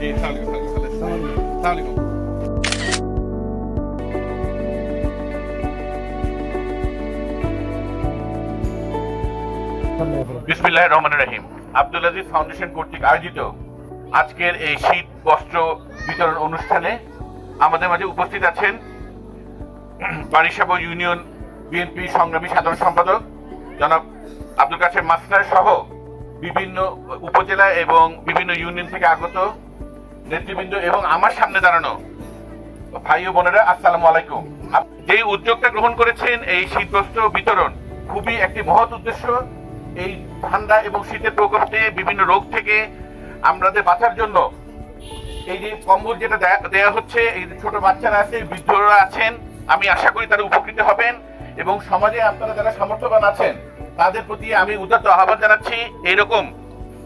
আলাইকুম বিসমিল্লাহ রহমান রহিম। আব্দুল আজিজ ফাউন্ডেশন কর্তৃক আয়োজিত আজকের এই শীত বস্ত্র বিতরণ অনুষ্ঠানে আমাদের মাঝে উপস্থিত আছেন বারিশাব ইউনিয়ন বিএনপি সংগ্রামী সাধারণ সম্পাদক জনাব আব্দুল কাছেম মাস্টার সহ বিভিন্ন উপজেলা এবং বিভিন্ন ইউনিয়ন থেকে আগত নেতৃবৃন্দ এবং আমার সামনে দাঁড়ানো। ভাই ও বোনেরা, আসসালামু আলাইকুম। যে উদ্যোগটা গ্রহণ করেছেন, এই শীতবস্ত্র বিতরণ খুবই একটি মহৎ উদ্দেশ্য। এই ঠান্ডা এবং শীতের প্রকোপে বিভিন্ন রোগ থেকে আমাদের বাঁচার জন্য এই যে কম্বল যেটা দেয়া- হচ্ছে, এই ছোট বাচ্চারা আছে, বৃদ্ধরা আছেন, আমি আশা করি তারা উপকৃত হবেন এবং সমাজে আপনারা যারা সামর্থ্যবান আছেন, তাদের প্রতি আমি উদাত্ত আহ্বান জানাচ্ছি। এইরকম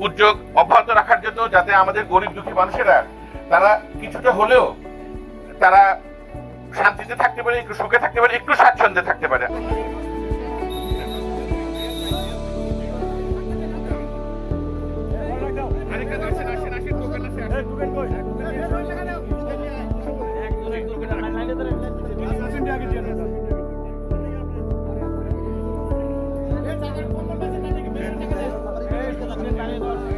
উদ্যোগ অব্যাহত রাখার জন্য যাতে আমাদের গরিব দুঃখী মানুষেরা, তারা কিছুটা হলেও তারা শান্তিতে থাকতে পারে, একটু সুখে থাকতে পারে, একটু স্বাচ্ছন্দ্যে থাকতে পারে Thank you. Yeah.